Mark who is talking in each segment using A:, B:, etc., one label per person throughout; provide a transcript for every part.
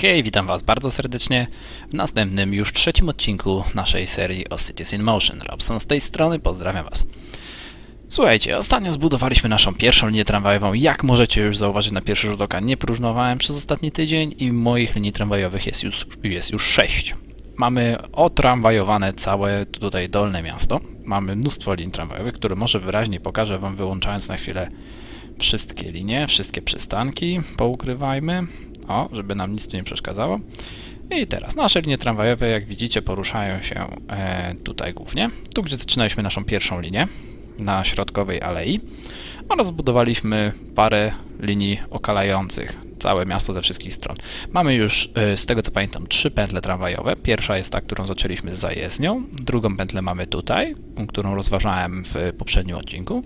A: hej, witam Was bardzo serdecznie w następnym, już trzecim odcinku naszej serii o Cities in Motion. Robson z tej strony, pozdrawiam Was. Słuchajcie, ostatnio zbudowaliśmy naszą pierwszą linię tramwajową. Jak możecie już zauważyć na pierwszy rzut oka, nie próżnowałem przez ostatni tydzień i moich linii tramwajowych jest już, jest już 6. Mamy otramwajowane całe tutaj dolne miasto. Mamy mnóstwo linii tramwajowych, które może wyraźnie pokażę Wam wyłączając na chwilę wszystkie linie, wszystkie przystanki poukrywajmy. O, żeby nam nic tu nie przeszkadzało. I teraz nasze linie tramwajowe, jak widzicie, poruszają się e, tutaj głównie. Tu, gdzie zaczynaliśmy naszą pierwszą linię, na środkowej alei. Oraz zbudowaliśmy parę linii okalających całe miasto ze wszystkich stron. Mamy już, e, z tego co pamiętam, trzy pętle tramwajowe. Pierwsza jest ta, którą zaczęliśmy z zajezdnią. Drugą pętlę mamy tutaj, którą rozważałem w poprzednim odcinku.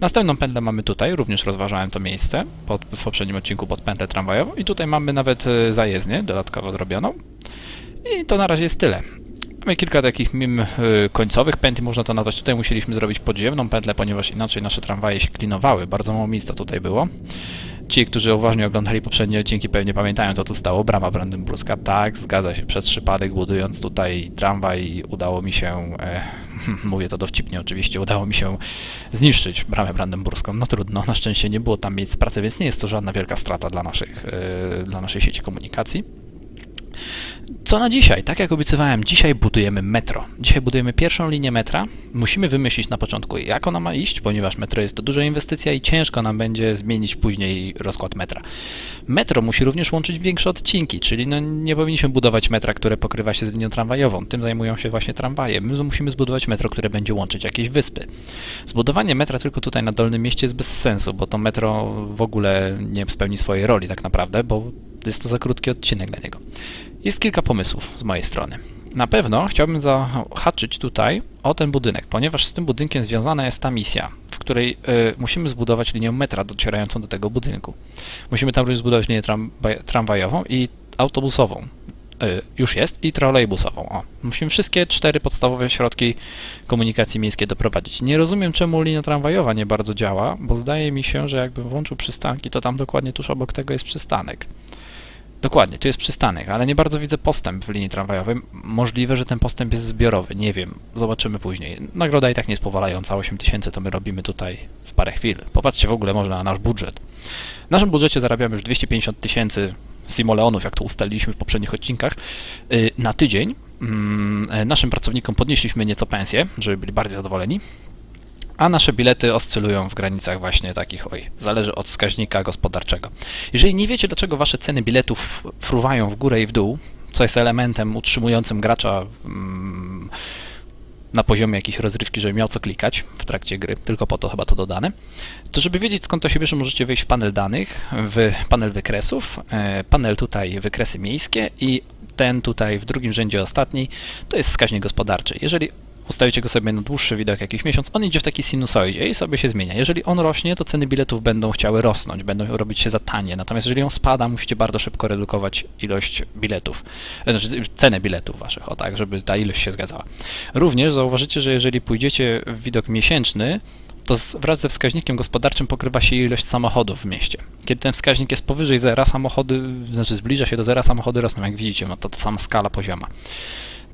A: Następną pętlę mamy tutaj, również rozważałem to miejsce pod, w poprzednim odcinku pod pętlę tramwajową i tutaj mamy nawet e, zajezdnię dodatkowo zrobioną. I to na razie jest tyle. Mamy kilka takich mim y, końcowych pętli, można to nazwać. Tutaj musieliśmy zrobić podziemną pętlę, ponieważ inaczej nasze tramwaje się klinowały. Bardzo mało miejsca tutaj było. Ci, którzy uważnie oglądali poprzednie odcinki, pewnie pamiętają, co tu stało. Brama Brandenburska. Tak, zgadza się. Przez przypadek, budując tutaj tramwaj, udało mi się, e, mówię to dowcipnie oczywiście, udało mi się zniszczyć bramę brandenburską. No trudno, na szczęście nie było tam miejsc pracy, więc nie jest to żadna wielka strata dla, naszych, e, dla naszej sieci komunikacji. Co na dzisiaj? Tak jak obiecywałem, dzisiaj budujemy metro. Dzisiaj budujemy pierwszą linię metra. Musimy wymyślić na początku, jak ona ma iść, ponieważ metro jest to duża inwestycja i ciężko nam będzie zmienić później rozkład metra. Metro musi również łączyć większe odcinki, czyli no nie powinniśmy budować metra, które pokrywa się z linią tramwajową. Tym zajmują się właśnie tramwaje. My musimy zbudować metro, które będzie łączyć jakieś wyspy. Zbudowanie metra tylko tutaj na Dolnym Mieście jest bez sensu, bo to metro w ogóle nie spełni swojej roli tak naprawdę, bo jest to za krótki odcinek dla niego. Jest kilka pomysłów z mojej strony. Na pewno chciałbym zahaczyć tutaj o ten budynek, ponieważ z tym budynkiem związana jest ta misja, w której y, musimy zbudować linię metra docierającą do tego budynku. Musimy tam również zbudować linię tramwaj, tramwajową i autobusową. Y, już jest i trolejbusową. O, musimy wszystkie cztery podstawowe środki komunikacji miejskiej doprowadzić. Nie rozumiem, czemu linia tramwajowa nie bardzo działa, bo zdaje mi się, że jakbym włączył przystanki, to tam dokładnie tuż obok tego jest przystanek. Dokładnie, tu jest przystanek, ale nie bardzo widzę postęp w linii tramwajowej. Możliwe, że ten postęp jest zbiorowy, nie wiem, zobaczymy później. Nagroda i tak nie jest powalająca, 8 tysięcy to my robimy tutaj w parę chwil. Popatrzcie w ogóle można na nasz budżet. W naszym budżecie zarabiamy już 250 tysięcy simoleonów, jak to ustaliliśmy w poprzednich odcinkach, yy, na tydzień. Yy, naszym pracownikom podnieśliśmy nieco pensję, żeby byli bardziej zadowoleni. A nasze bilety oscylują w granicach właśnie takich, oj, zależy od wskaźnika gospodarczego. Jeżeli nie wiecie, dlaczego wasze ceny biletów fruwają w górę i w dół, co jest elementem utrzymującym gracza mm, na poziomie jakiejś rozrywki, żeby miał co klikać w trakcie gry, tylko po to chyba to dodane, to żeby wiedzieć skąd to się bierze, możecie wejść w panel danych, w panel wykresów, e, panel tutaj wykresy miejskie i ten tutaj w drugim rzędzie ostatni to jest wskaźnik gospodarczy. Jeżeli ustawicie go sobie na dłuższy widok, jakiś miesiąc, on idzie w taki sinusoidzie i sobie się zmienia. Jeżeli on rośnie, to ceny biletów będą chciały rosnąć, będą robić się za tanie. Natomiast jeżeli on spada, musicie bardzo szybko redukować ilość biletów, znaczy cenę biletów waszych, o tak, żeby ta ilość się zgadzała. Również zauważycie, że jeżeli pójdziecie w widok miesięczny, to wraz ze wskaźnikiem gospodarczym pokrywa się ilość samochodów w mieście. Kiedy ten wskaźnik jest powyżej zera, samochody, znaczy zbliża się do zera, samochody rosną, jak widzicie, no to ta sama skala pozioma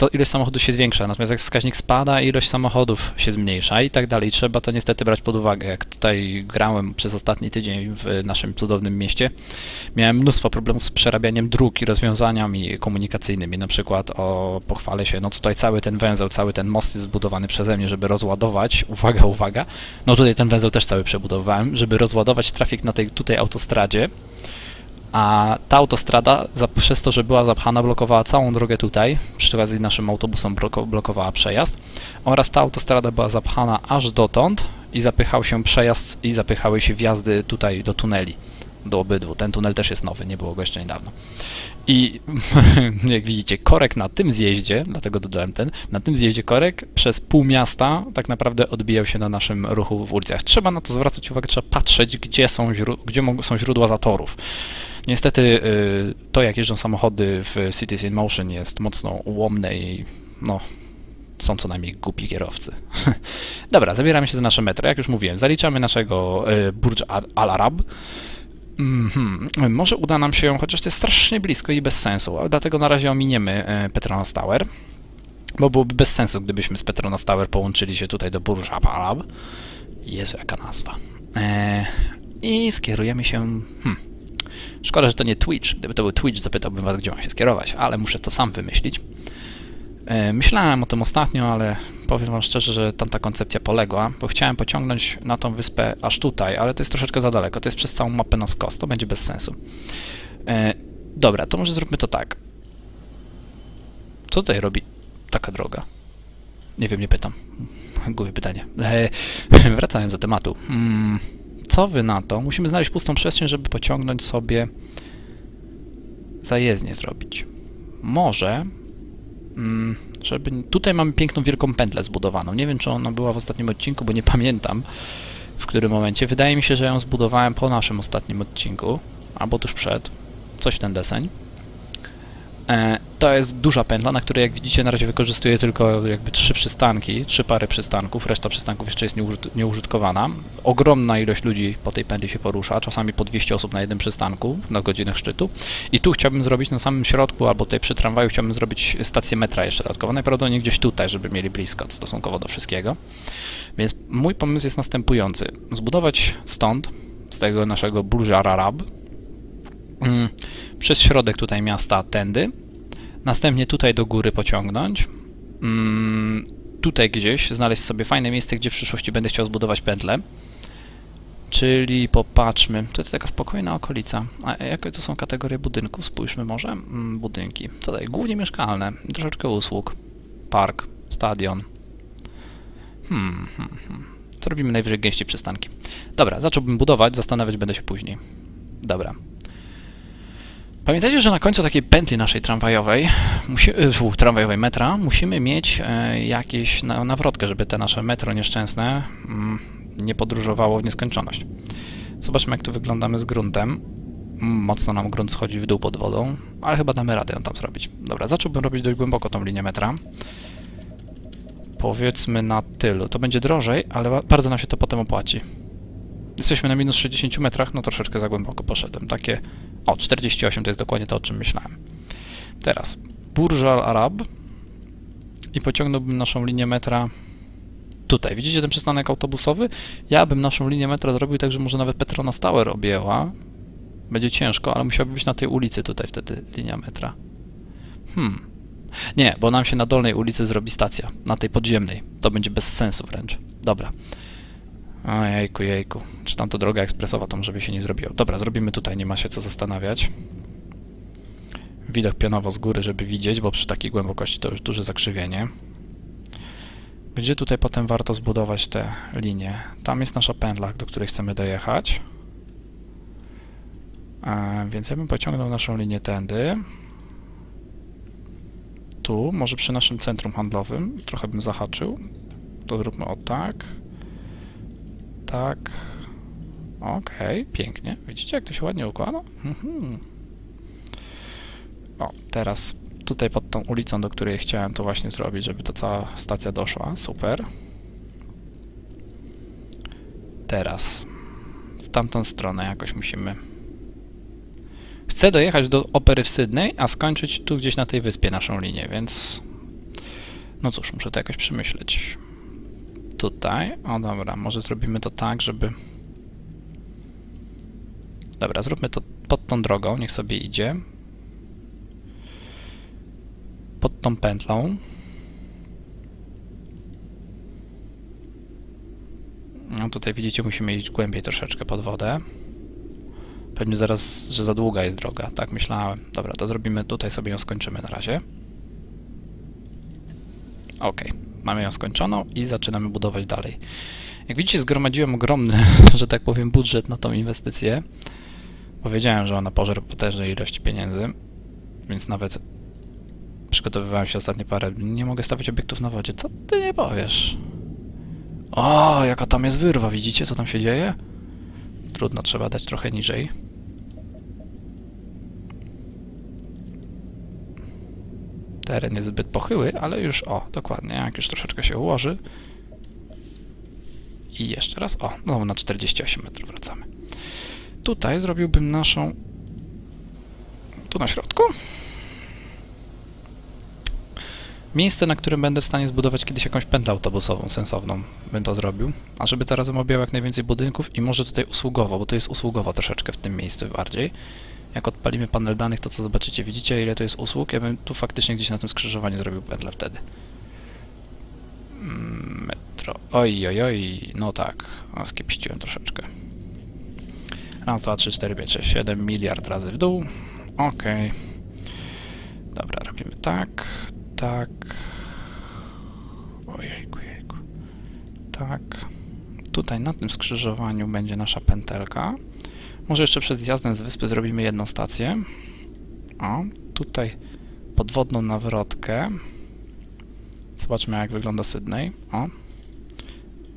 A: to ilość samochodów się zwiększa, natomiast jak wskaźnik spada, ilość samochodów się zmniejsza i tak dalej. Trzeba to niestety brać pod uwagę. Jak tutaj grałem przez ostatni tydzień w naszym cudownym mieście, miałem mnóstwo problemów z przerabianiem dróg i rozwiązaniami komunikacyjnymi. Na przykład o pochwalę się, no tutaj cały ten węzeł, cały ten most jest zbudowany przeze mnie, żeby rozładować, uwaga, uwaga, no tutaj ten węzeł też cały przebudowałem, żeby rozładować trafik na tej tutaj autostradzie, a ta autostrada, przez to, że była zapchana, blokowała całą drogę tutaj, przy okazji naszym autobusom blokowała przejazd, oraz ta autostrada była zapchana aż dotąd i zapychał się przejazd i zapychały się wjazdy tutaj do tuneli, do obydwu. Ten tunel też jest nowy, nie było go jeszcze niedawno. I jak widzicie, korek na tym zjeździe, dlatego dodałem ten, na tym zjeździe korek przez pół miasta tak naprawdę odbijał się na naszym ruchu w ulicach. Trzeba na to zwracać uwagę, trzeba patrzeć, gdzie są, gdzie są źródła zatorów. Niestety y, to, jak jeżdżą samochody w Cities in Motion jest mocno ułomne i no, są co najmniej głupi kierowcy. Dobra, zabieramy się za nasze metro. Jak już mówiłem, zaliczamy naszego y, Burj Al Arab. Mhm. Może uda nam się chociaż to jest strasznie blisko i bez sensu, dlatego na razie ominiemy e, Petronas Tower, bo byłoby bez sensu, gdybyśmy z Petronas Tower połączyli się tutaj do Burj Al Arab. Jezu, jaka nazwa. E, I skierujemy się... Hmm. Szkoda, że to nie Twitch. Gdyby to był Twitch, zapytałbym was, gdzie mam się skierować, ale muszę to sam wymyślić. E, Myślałem o tym ostatnio, ale powiem wam szczerze, że tamta koncepcja poległa, bo chciałem pociągnąć na tą wyspę aż tutaj, ale to jest troszeczkę za daleko. To jest przez całą mapę na skos, to będzie bez sensu. E, dobra, to może zróbmy to tak. Co tutaj robi taka droga? Nie wiem, nie pytam. Głupie pytanie. E, wracając do tematu. Mm, co wy na to? Musimy znaleźć pustą przestrzeń, żeby pociągnąć sobie zajezdnię zrobić. Może Mm, żeby... Tutaj mamy piękną, wielką pętlę zbudowaną. Nie wiem, czy ona była w ostatnim odcinku, bo nie pamiętam w którym momencie. Wydaje mi się, że ją zbudowałem po naszym ostatnim odcinku, albo tuż przed. Coś w ten deseń. E, to jest duża pętla, na której jak widzicie na razie wykorzystuję tylko jakby trzy przystanki, trzy pary przystanków, reszta przystanków jeszcze jest nieużyt- nieużytkowana. Ogromna ilość ludzi po tej pętli się porusza, czasami po 200 osób na jednym przystanku na godzinach szczytu. I tu chciałbym zrobić na samym środku, albo tutaj przy tramwaju chciałbym zrobić stację metra jeszcze dodatkowo, najprawdopodobniej gdzieś tutaj, żeby mieli blisko stosunkowo do wszystkiego. Więc mój pomysł jest następujący. Zbudować stąd, z tego naszego Burj Arab, mm, przez środek tutaj miasta tędy, następnie tutaj do góry pociągnąć, mm, tutaj gdzieś znaleźć sobie fajne miejsce, gdzie w przyszłości będę chciał zbudować pętlę, czyli popatrzmy, to jest taka spokojna okolica, a jakie to są kategorie budynków, spójrzmy może, mm, budynki, tutaj, głównie mieszkalne, troszeczkę usług, park, stadion, hmm, hmm, hmm. co robimy najwyżej gęściej przystanki. Dobra, zacząłbym budować, zastanawiać będę się później. Dobra. Pamiętajcie, że na końcu takiej pętli naszej tramwajowej, musi, fu, tramwajowej metra, musimy mieć e, jakieś na, nawrotkę, żeby te nasze metro nieszczęsne mm, nie podróżowało w nieskończoność. Zobaczmy, jak tu wyglądamy z gruntem. Mocno nam grunt schodzi w dół pod wodą, ale chyba damy radę ją tam zrobić. Dobra, zacząłbym robić dość głęboko tą linię metra. Powiedzmy na tylu. To będzie drożej, ale ba- bardzo nam się to potem opłaci. Jesteśmy na minus 60 metrach, no troszeczkę za głęboko poszedłem. Takie o, 48 to jest dokładnie to, o czym myślałem. Teraz Burj Al Arab i pociągnąłbym naszą linię metra tutaj. Widzicie ten przystanek autobusowy? Ja bym naszą linię metra zrobił tak, że może nawet Petronas Tower objęła. Będzie ciężko, ale musiałby być na tej ulicy tutaj wtedy linia metra. Hmm. Nie, bo nam się na dolnej ulicy zrobi stacja, na tej podziemnej. To będzie bez sensu wręcz. Dobra. Ojejku, jejku. Czy tam to droga ekspresowa, to może by się nie zrobiło. Dobra, zrobimy tutaj, nie ma się co zastanawiać. Widok pionowo z góry, żeby widzieć, bo przy takiej głębokości to już duże zakrzywienie. Gdzie tutaj potem warto zbudować te linie? Tam jest nasza pętla, do której chcemy dojechać. E, więc ja bym pociągnął naszą linię tędy. Tu, może przy naszym centrum handlowym. Trochę bym zahaczył. To zróbmy o tak tak. Okej, pięknie. Widzicie, jak to się ładnie układa? Mhm. O, teraz tutaj pod tą ulicą, do której chciałem to właśnie zrobić, żeby ta cała stacja doszła. Super. Teraz w tamtą stronę jakoś musimy... Chcę dojechać do opery w Sydney, a skończyć tu gdzieś na tej wyspie naszą linię, więc... No cóż, muszę to jakoś przemyśleć tutaj. O dobra, może zrobimy to tak, żeby... Dobra, zróbmy to pod tą drogą, niech sobie idzie. Pod tą pętlą. No tutaj widzicie, musimy iść głębiej troszeczkę pod wodę. Pewnie zaraz, że za długa jest droga, tak myślałem. Dobra, to zrobimy tutaj, sobie ją skończymy na razie. Okej. Mamy ją skończoną i zaczynamy budować dalej. Jak widzicie, zgromadziłem ogromny, że tak powiem, budżet na tą inwestycję. Powiedziałem, że ona pożre potężnej ilości pieniędzy, więc nawet przygotowywałem się ostatnie parę. Nie mogę stawiać obiektów na wodzie. Co ty nie powiesz? O, jaka tam jest wyrwa, widzicie, co tam się dzieje? Trudno, trzeba dać trochę niżej. Teren jest zbyt pochyły, ale już, o, dokładnie, jak już troszeczkę się ułoży. I jeszcze raz, o, znowu na 48 metrów wracamy. tutaj zrobiłbym naszą... Tu na środku. Miejsce, na którym będę w stanie zbudować kiedyś jakąś pętlę autobusową sensowną, bym to zrobił. A żeby razem objęło jak najwięcej budynków i może tutaj usługowo, bo to jest usługowo troszeczkę w tym miejscu bardziej. Jak odpalimy panel danych, to co zobaczycie? Widzicie ile to jest usług? Ja bym tu faktycznie gdzieś na tym skrzyżowaniu zrobił pętlę wtedy. Mm, Metro. Oj, oj, oj. No tak. A skiepściłem troszeczkę. Raz, dwa, trzy, cztery, pięć, sześć, siedem miliard razy w dół. Okej. Dobra, robimy tak, tak. Ojejku, jejku. Tak. Tutaj na tym skrzyżowaniu będzie nasza pętelka. Może jeszcze przed zjazdem z wyspy zrobimy jedną stację. O, tutaj podwodną nawrotkę. Zobaczmy jak wygląda Sydney. O.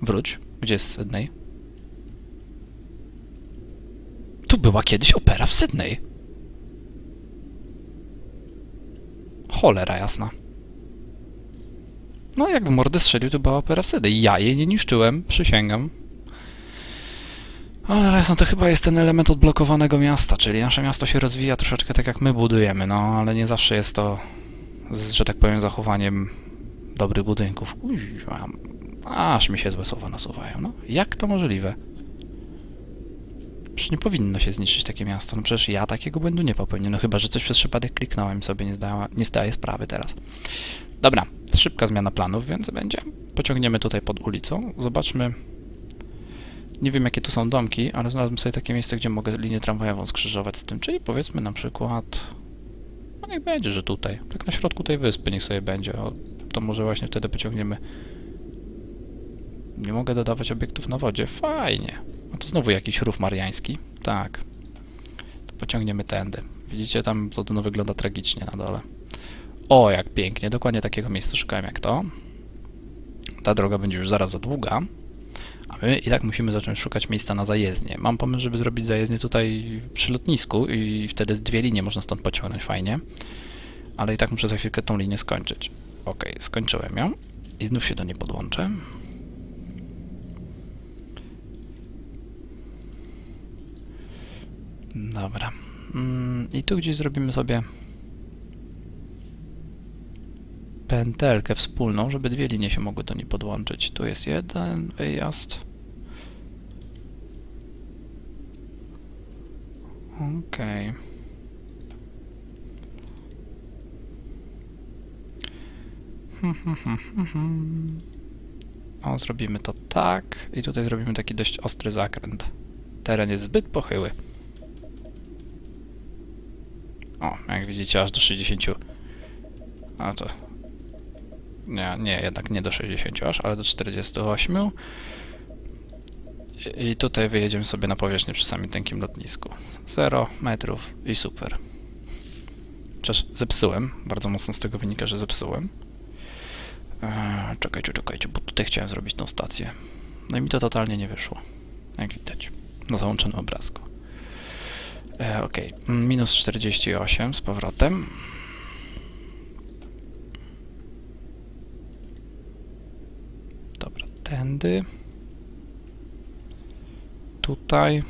A: Wróć. Gdzie jest Sydney? Tu była kiedyś opera w Sydney. Cholera jasna. No jakby mordę strzelił, to była opera w Sydney. Ja jej nie niszczyłem, przysięgam. Ale raz, no to chyba jest ten element odblokowanego miasta, czyli nasze miasto się rozwija troszeczkę tak jak my budujemy, no ale nie zawsze jest to, że tak powiem, zachowaniem dobrych budynków. Kuźwa, aż mi się złe słowa nasuwają, no. Jak to możliwe? Przecież nie powinno się zniszczyć takie miasto, no przecież ja takiego błędu nie popełnię, no chyba, że coś przez przypadek kliknąłem sobie nie, zdała, nie zdaję sprawy teraz. Dobra, szybka zmiana planów, więc będzie. Pociągniemy tutaj pod ulicą, zobaczmy nie wiem jakie tu są domki, ale znalazłem sobie takie miejsce, gdzie mogę linię tramwajową skrzyżować z tym, czyli powiedzmy na przykład... No niech będzie, że tutaj. Tak na środku tej wyspy niech sobie będzie. O, to może właśnie wtedy pociągniemy... Nie mogę dodawać obiektów na wodzie. Fajnie. A to znowu jakiś rów mariański. Tak. To pociągniemy tędy. Widzicie, tam to, to wygląda tragicznie na dole. O, jak pięknie. Dokładnie takiego miejsca szukałem jak to. Ta droga będzie już zaraz za długa. A my i tak musimy zacząć szukać miejsca na zajezdnię. Mam pomysł, żeby zrobić zajezdnię tutaj przy lotnisku i wtedy dwie linie można stąd pociągnąć fajnie. Ale i tak muszę za chwilkę tą linię skończyć. Ok, skończyłem ją i znów się do niej podłączę. Dobra. Mm, I tu gdzieś zrobimy sobie pętelkę wspólną, żeby dwie linie się mogły do niej podłączyć. Tu jest jeden wyjazd. Okej. Hmm. O, zrobimy to tak i tutaj zrobimy taki dość ostry zakręt. Teren jest zbyt pochyły. O, jak widzicie, aż do 60. A to nie, nie, jednak nie do 60 aż, ale do 48. I, tutaj wyjedziemy sobie na powierzchnię przy samym tękim lotnisku. 0 metrów i super. Chociaż zepsułem, bardzo mocno z tego wynika, że zepsułem. Eee, czekajcie, czekajcie, bo tutaj chciałem zrobić tą stację. No i mi to totalnie nie wyszło, jak widać, na załączonym obrazku. Eee, ok, minus 48 z powrotem. Dobra, tędy. Tutaj.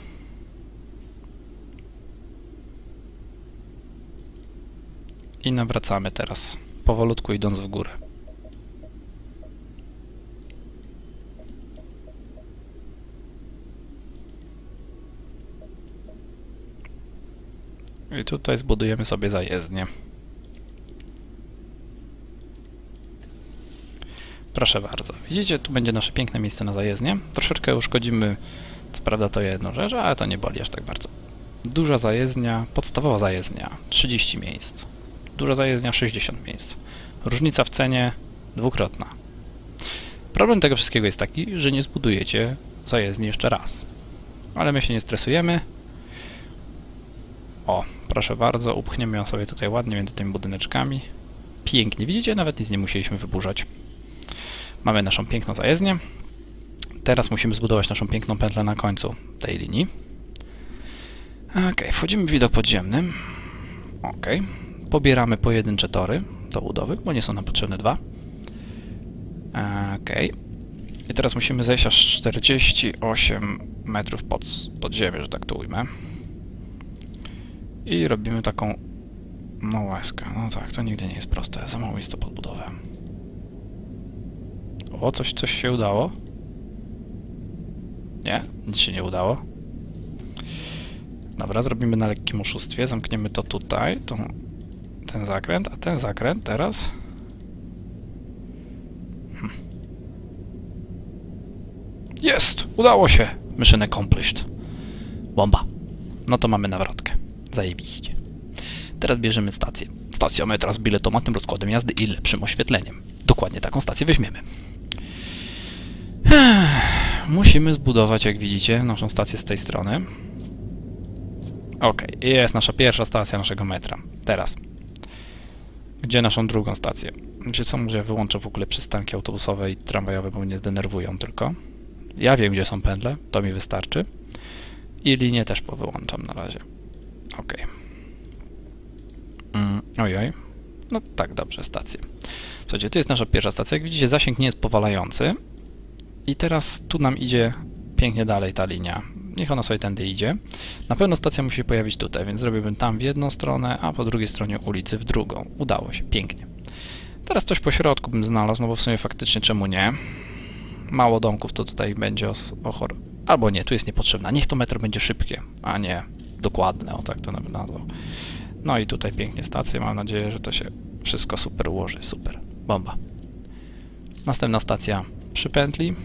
A: I nawracamy teraz, powolutku idąc w górę. I tutaj zbudujemy sobie zajezdnię. Proszę bardzo. Widzicie, tu będzie nasze piękne miejsce na zajezdnię. Troszeczkę uszkodzimy, co prawda to jedną rzecz, ale to nie boli aż tak bardzo. Duża zajezdnia, podstawowa zajezdnia, 30 miejsc. Duża zajezdnia, 60 miejsc. Różnica w cenie dwukrotna. Problem tego wszystkiego jest taki, że nie zbudujecie zajezdni jeszcze raz. Ale my się nie stresujemy. O, proszę bardzo, upchniemy ją sobie tutaj ładnie między tymi budyneczkami. Pięknie, widzicie? Nawet nic nie musieliśmy wyburzać. Mamy naszą piękną zajezdnię. Teraz musimy zbudować naszą piękną pętlę na końcu tej linii. Ok, wchodzimy w widok podziemny. Ok. Pobieramy pojedyncze tory do budowy, bo nie są nam potrzebne dwa. Ok. I teraz musimy zejść aż 48 metrów pod, pod ziemię, że tak to ujmę. I robimy taką no łaskę. No tak, to nigdy nie jest proste. Za mało miejsca pod budowę. O, coś, coś się udało. Nie, nic się nie udało. Dobra, zrobimy na lekkim oszustwie. Zamkniemy to tutaj, tą, ten zakręt, a ten zakręt teraz... Hm. Jest! Udało się! Mission accomplished. Bomba. No to mamy nawrotkę. Zajebiście. Teraz bierzemy stację. Stacjometra z biletomatnym rozkładem jazdy i lepszym oświetleniem. Dokładnie taką stację weźmiemy. Musimy zbudować, jak widzicie, naszą stację z tej strony. Ok, jest nasza pierwsza stacja naszego metra. Teraz. Gdzie naszą drugą stację? Wiecie co, może ja wyłączę w ogóle przystanki autobusowe i tramwajowe, bo mnie zdenerwują tylko. Ja wiem, gdzie są pętle, to mi wystarczy. I linię też powyłączam na razie. Ok. Mm, ojoj. No tak, dobrze, stacje. Słuchajcie, tu jest nasza pierwsza stacja. Jak widzicie, zasięg nie jest powalający. I teraz tu nam idzie pięknie dalej ta linia. Niech ona sobie tędy idzie. Na pewno stacja musi się pojawić tutaj, więc zrobiłbym tam w jedną stronę, a po drugiej stronie ulicy w drugą. Udało się, pięknie. Teraz coś po środku bym znalazł, no bo w sumie faktycznie czemu nie? Mało domków to tutaj będzie ochor... Albo nie, tu jest niepotrzebna. Niech to metro będzie szybkie, a nie dokładne, o tak to bym nazwał. No i tutaj pięknie stacje, mam nadzieję, że to się wszystko super ułoży, super. Bomba. Następna stacja przy pętli.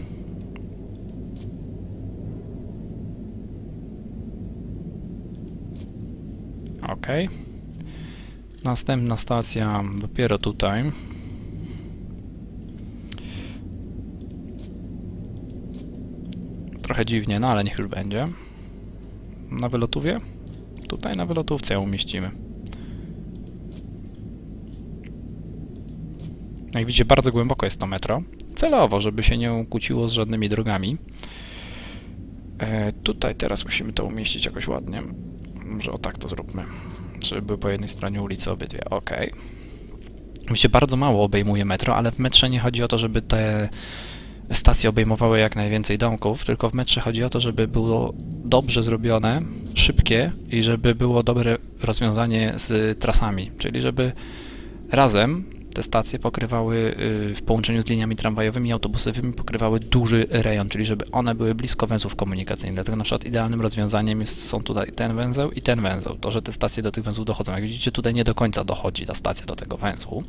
A: Ok. Następna stacja dopiero tutaj. Trochę dziwnie, no ale niech już będzie. Na wylotówie? Tutaj na wylotówce ją umieścimy. Jak widzicie, bardzo głęboko jest to metro. Celowo, żeby się nie kłóciło z żadnymi drogami. E, tutaj teraz musimy to umieścić jakoś ładnie. Może o tak to zróbmy. Żeby były po jednej stronie ulicy obydwie. Ok. Myślę, bardzo mało obejmuje metro, ale w metrze nie chodzi o to, żeby te stacje obejmowały jak najwięcej domków, tylko w metrze chodzi o to, żeby było dobrze zrobione, szybkie i żeby było dobre rozwiązanie z trasami, czyli żeby razem te stacje pokrywały y, w połączeniu z liniami tramwajowymi i autobusowymi pokrywały duży rejon, czyli żeby one były blisko węzłów komunikacyjnych. Dlatego na przykład idealnym rozwiązaniem jest, są tutaj ten węzeł i ten węzeł. To, że te stacje do tych węzłów dochodzą. Jak widzicie, tutaj nie do końca dochodzi ta stacja do tego węzłu.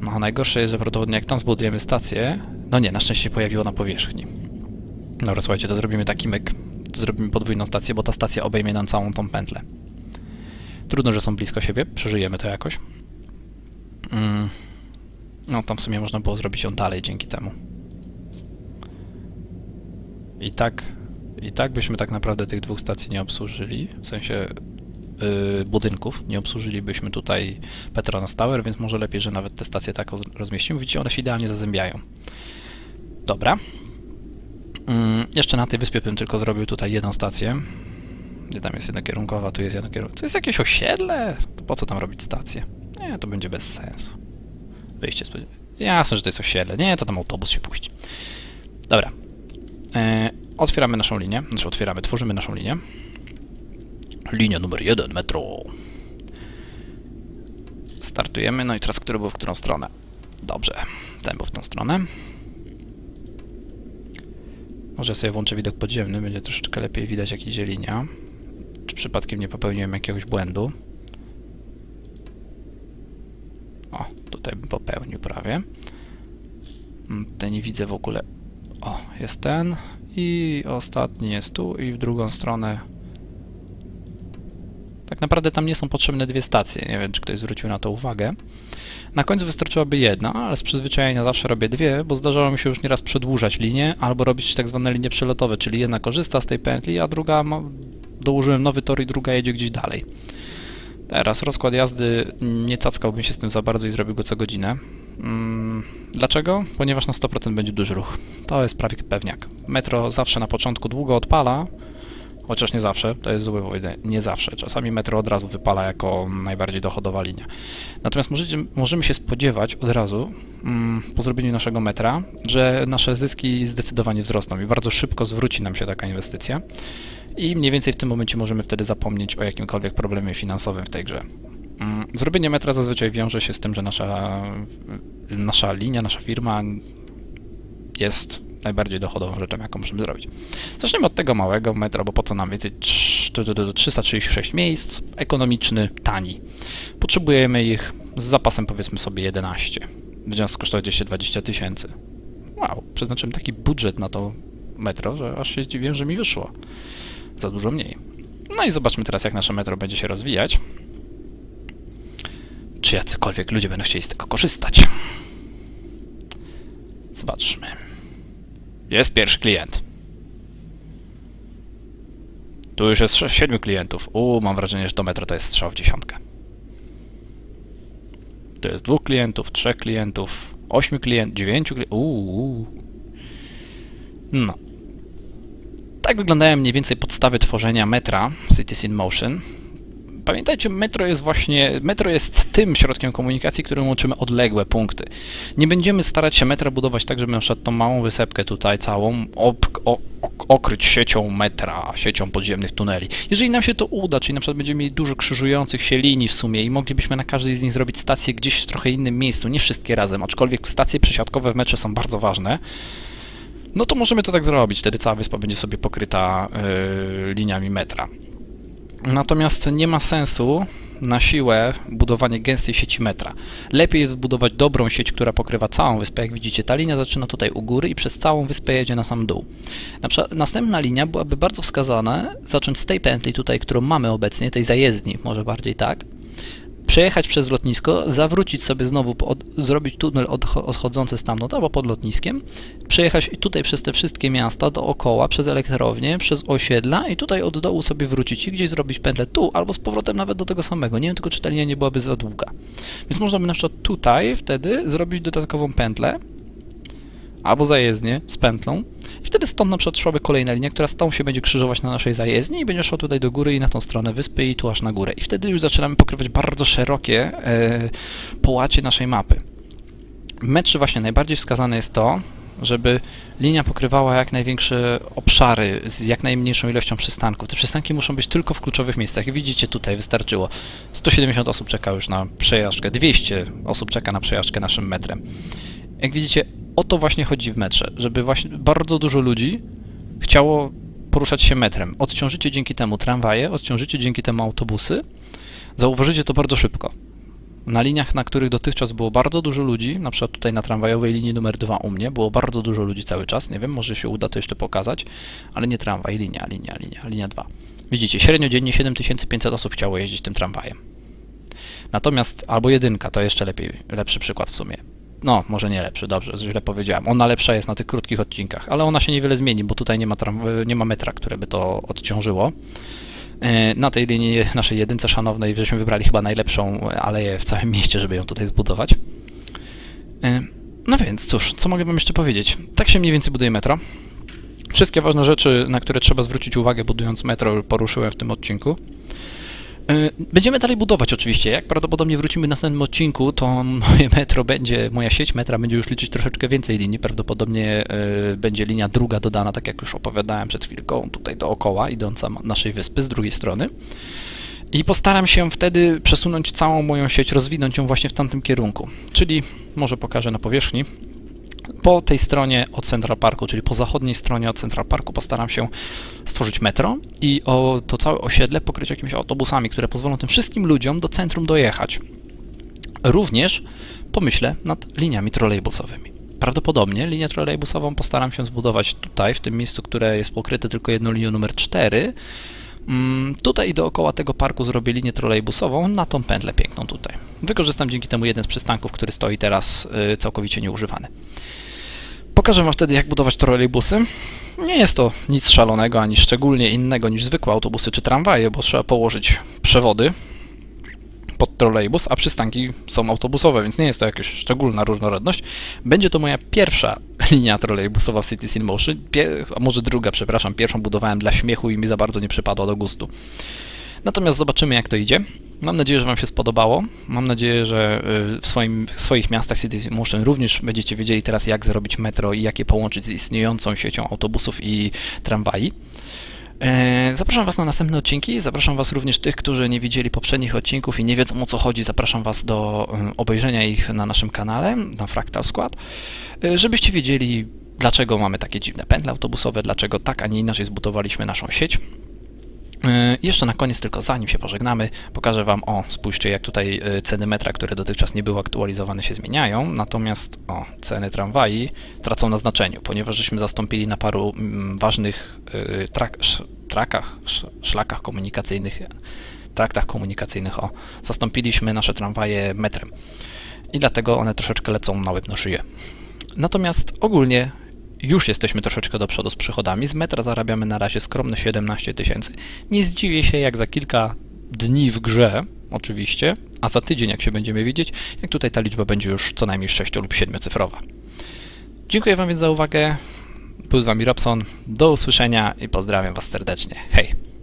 A: No a najgorsze jest, że prawdopodobnie jak tam zbudujemy stację, no nie, na szczęście się pojawiło na powierzchni. Dobra, słuchajcie, to zrobimy taki myk. Zrobimy podwójną stację, bo ta stacja obejmie nam całą tą pętlę. Trudno, że są blisko siebie, przeżyjemy to jakoś. Mm. No, tam w sumie można było zrobić ją dalej dzięki temu. I tak, i tak byśmy tak naprawdę tych dwóch stacji nie obsłużyli, w sensie yy, budynków, nie obsłużylibyśmy tutaj Petronas Tower, więc może lepiej, że nawet te stacje tak roz- rozmieścimy. Widzicie, one się idealnie zazębiają. Dobra. Mm, jeszcze na tej wyspie bym tylko zrobił tutaj jedną stację. Gdzie tam jest jednokierunkowa, tu jest jednokierunkowa. To jest jakieś osiedle? Po co tam robić stację? Nie, to będzie bez sensu. Wyjście z... Jasne, że to jest osiedle. Nie, to tam autobus się puści. Dobra. E, otwieramy naszą linię. Znaczy otwieramy, tworzymy naszą linię. Linia numer jeden, metro. Startujemy, no i teraz który był w którą stronę? Dobrze, ten był w tą stronę. Może sobie włączę widok podziemny, będzie troszeczkę lepiej widać jak idzie linia. Czy przypadkiem nie popełniłem jakiegoś błędu? O, tutaj bym popełnił prawie. Mm, Tutaj nie widzę w ogóle. O, jest ten. I ostatni jest tu i w drugą stronę. Tak naprawdę tam nie są potrzebne dwie stacje. Nie wiem, czy ktoś zwrócił na to uwagę. Na końcu wystarczyłaby jedna, ale z przyzwyczajenia zawsze robię dwie, bo zdarzało mi się już nieraz przedłużać linię albo robić tak zwane linie przelotowe, czyli jedna korzysta z tej pętli, a druga ma... dołożyłem nowy tor i druga jedzie gdzieś dalej. Teraz rozkład jazdy nie cackałbym się z tym za bardzo i zrobił go co godzinę. Mm, dlaczego? Ponieważ na 100% będzie duży ruch. To jest prawie pewniak. Metro zawsze na początku długo odpala, chociaż nie zawsze, to jest złe powiedzenie, nie zawsze. Czasami metro od razu wypala jako najbardziej dochodowa linia. Natomiast możemy się spodziewać od razu, mm, po zrobieniu naszego metra, że nasze zyski zdecydowanie wzrosną i bardzo szybko zwróci nam się taka inwestycja. I mniej więcej w tym momencie możemy wtedy zapomnieć o jakimkolwiek problemie finansowym w tej grze. Mm, Zrobienie metra zazwyczaj wiąże się z tym, że nasza, nasza linia, nasza firma jest najbardziej dochodową rzeczą, jaką możemy zrobić. Zaczniemy od tego małego metra, bo po co nam więcej? Trz- tu- tu- tu- 336 miejsc, ekonomiczny, tani. Potrzebujemy ich z zapasem powiedzmy sobie 11. Będzie nas kosztować 220 tysięcy. Wow, przeznaczyłem taki budżet na to metro, że aż się zdziwiłem, że mi wyszło. Za dużo mniej. No i zobaczmy teraz, jak nasze metro będzie się rozwijać. Czy jacykolwiek ludzie będą chcieli z tego korzystać. Zobaczmy. Jest pierwszy klient. Tu już jest sze- siedmiu klientów. Uuu, mam wrażenie, że to metro to jest strzał w dziesiątkę. Tu jest dwóch klientów, trzech klientów, ośmiu klientów, dziewięciu klientów. Uuu. No. Tak wyglądają mniej więcej podstawy tworzenia metra Cities in Motion. Pamiętajcie, metro jest właśnie, metro jest tym środkiem komunikacji, którym łączymy odległe punkty. Nie będziemy starać się metra budować tak, żeby na przykład tą małą wysepkę tutaj całą ob, o, ok- okryć siecią metra, siecią podziemnych tuneli. Jeżeli nam się to uda, czyli na przykład będziemy mieli dużo krzyżujących się linii w sumie i moglibyśmy na każdej z nich zrobić stację gdzieś w trochę innym miejscu, nie wszystkie razem, aczkolwiek stacje przesiadkowe w metrze są bardzo ważne, no to możemy to tak zrobić, wtedy cała wyspa będzie sobie pokryta yy, liniami metra. Natomiast nie ma sensu na siłę budowanie gęstej sieci metra. Lepiej jest budować dobrą sieć, która pokrywa całą wyspę. Jak widzicie, ta linia zaczyna tutaj u góry i przez całą wyspę jedzie na sam dół. Następna linia byłaby bardzo wskazana zacząć z tej pętli tutaj, którą mamy obecnie, tej zajezdni, może bardziej tak, przejechać przez lotnisko, zawrócić sobie znowu, od, zrobić tunel odcho- odchodzący stamtąd albo pod lotniskiem, przejechać tutaj przez te wszystkie miasta dookoła, przez elektrownię, przez osiedla i tutaj od dołu sobie wrócić i gdzieś zrobić pętlę tu, albo z powrotem nawet do tego samego. Nie wiem tylko, czy ta linia nie byłaby za długa. Więc można by na przykład tutaj wtedy zrobić dodatkową pętlę, albo zajezdnię z pętlą i wtedy stąd na przykład szłaby kolejna linia, która z tą się będzie krzyżować na naszej zajezdni i będzie szła tutaj do góry i na tą stronę wyspy i tu aż na górę. I wtedy już zaczynamy pokrywać bardzo szerokie e, połacie naszej mapy. W metrze właśnie najbardziej wskazane jest to, żeby linia pokrywała jak największe obszary z jak najmniejszą ilością przystanków. Te przystanki muszą być tylko w kluczowych miejscach. Widzicie tutaj wystarczyło 170 osób czeka już na przejażdżkę, 200 osób czeka na przejażdżkę naszym metrem. Jak widzicie, o to właśnie chodzi w metrze, żeby właśnie bardzo dużo ludzi chciało poruszać się metrem. Odciążycie dzięki temu tramwaje, odciążycie dzięki temu autobusy. Zauważycie to bardzo szybko. Na liniach, na których dotychczas było bardzo dużo ludzi, na przykład tutaj na tramwajowej linii numer 2 u mnie, było bardzo dużo ludzi cały czas. Nie wiem, może się uda to jeszcze pokazać, ale nie tramwaj, linia, linia, linia, linia 2. Widzicie, średnio dziennie 7500 osób chciało jeździć tym tramwajem. Natomiast, albo jedynka, to jeszcze lepiej, lepszy przykład w sumie. No, może nie lepszy, dobrze, źle powiedziałem. Ona lepsza jest na tych krótkich odcinkach, ale ona się niewiele zmieni, bo tutaj nie ma, nie ma metra, które by to odciążyło. E, Na tej linii naszej jedynce szanownej żeśmy wybrali chyba najlepszą aleję w całym mieście, żeby ją tutaj zbudować. E, No więc, cóż, co mogę wam jeszcze powiedzieć? Tak się mniej więcej buduje metro. Wszystkie ważne rzeczy, na które trzeba zwrócić uwagę budując metro, poruszyłem w tym odcinku. E, Będziemy dalej budować oczywiście. Jak prawdopodobnie wrócimy w następnym odcinku, to moje metro będzie, moja sieć metra będzie już liczyć troszeczkę więcej linii. Prawdopodobnie e, będzie linia druga dodana, tak jak już opowiadałem przed chwilką, tutaj dookoła, idąca naszej wyspy z drugiej strony. I postaram się wtedy przesunąć całą moją sieć, rozwinąć ją właśnie w tamtym kierunku. Czyli, może pokażę na powierzchni, po tej stronie od Central Parku, czyli po zachodniej stronie od Central Parku postaram się stworzyć metro i o to całe osiedle pokryć jakimiś autobusami, które pozwolą tym wszystkim ludziom do centrum dojechać. Również pomyślę nad liniami trolejbusowymi. Prawdopodobnie linię trolejbusową postaram się zbudować tutaj, w tym miejscu, które jest pokryte tylko jedną linią numer 4. Mm, Tutaj dookoła tego parku zrobię linię trolejbusową na tą pętlę piękną tutaj. Wykorzystam dzięki temu jeden z przystanków, który stoi teraz y, całkowicie nieużywany. Pokażę Wam wtedy, jak budować trolejbusy. Nie jest to nic szalonego, ani szczególnie innego niż zwykłe autobusy czy tramwaje, bo trzeba położyć przewody. Pod trolejbus, a przystanki są autobusowe, więc nie jest to jakaś szczególna różnorodność. Będzie to moja pierwsza linia trolejbusowa w Cities in Motion, a może druga, przepraszam, pierwszą budowałem dla śmiechu i mi za bardzo nie przypadła do gustu. Natomiast zobaczymy, jak to idzie. Mam nadzieję, że Wam się spodobało. Mam nadzieję, że y, w, swoim, w swoich miastach in Motion również będziecie wiedzieli teraz, jak zrobić metro i jak je połączyć z istniejącą siecią autobusów i tramwaj. E, Zapraszam Was na następne odcinki. Zapraszam Was również tych, którzy nie widzieli poprzednich odcinków i nie wiedzą o co chodzi. Zapraszam Was do em, obejrzenia ich na naszym kanale, na Fractal Skład, e, żebyście wiedzieli, dlaczego mamy takie dziwne pętle autobusowe, dlaczego tak, a nie inaczej zbudowaliśmy naszą sieć. E, Jeszcze na koniec, tylko zanim się pożegnamy, pokażę Wam, o, spójrzcie, jak tutaj e, ceny metra, które dotychczas nie były aktualizowane, się zmieniają, natomiast, o, ceny tramwai tracą na znaczeniu, ponieważ żeśmy zastąpili na paru mm, ważnych e, trak, trakach, sz, szlakach komunikacyjnych, traktach komunikacyjnych, o, zastąpiliśmy nasze tramwaje metrem i dlatego one troszeczkę lecą na łeb na szyję. Natomiast ogólnie już jesteśmy troszeczkę do przodu z przychodami. Z metra zarabiamy na razie skromne 17 tysięcy. Nie zdziwię się, jak za kilka dni w grze, oczywiście, a za tydzień, jak się będziemy widzieć, jak tutaj ta liczba będzie już co najmniej 6 lub 7 cyfrowa. Dziękuję Wam więc za uwagę. Był z Wami Robson. Do usłyszenia i pozdrawiam Was serdecznie. Hej!